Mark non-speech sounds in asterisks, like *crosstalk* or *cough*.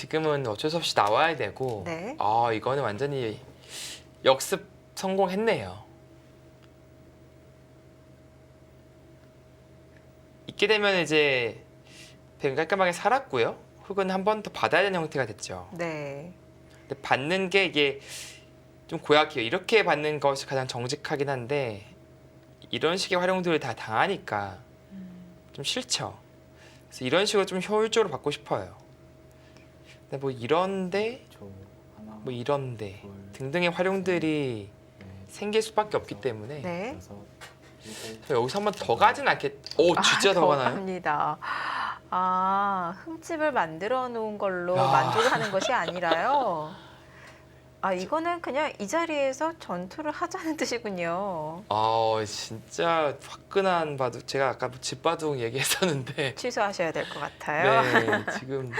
지금은 어쩔 수 없이 나와야 되고 네. 아 이거는 완전히 역습 성공했네요. 있게 되면 이제 배가 깔끔하게 살았고요. 흙은 한 번 더 받아야 되는 형태가 됐죠. 네. 근데 받는 게 이게 좀 고약해요. 이렇게 받는 것이 가장 정직하긴 한데 이런 식의 활용들을 다 당하니까 좀 싫죠. 그래서 이런 식으로 좀 효율적으로 받고 싶어요. 근데 뭐 이런데 뭐 이런데 둘, 등등의 활용들이 넷, 생길 수밖에 없기 때문에 네. 여기서 한 번 더 가진 않겠. 오 진짜 더 가나요? 갑니다. 아, 흠집을 만들어 놓은 걸로 야. 만족하는 것이 *laughs* 아니라요. 아, 이거는 그냥 이 자리에서 전투를 하자는 뜻이군요. 아 진짜 화끈한 바둑. 제가 아까 뭐 집바둑 얘기했었는데 취소하셔야 될 것 같아요. 네 *laughs* 지금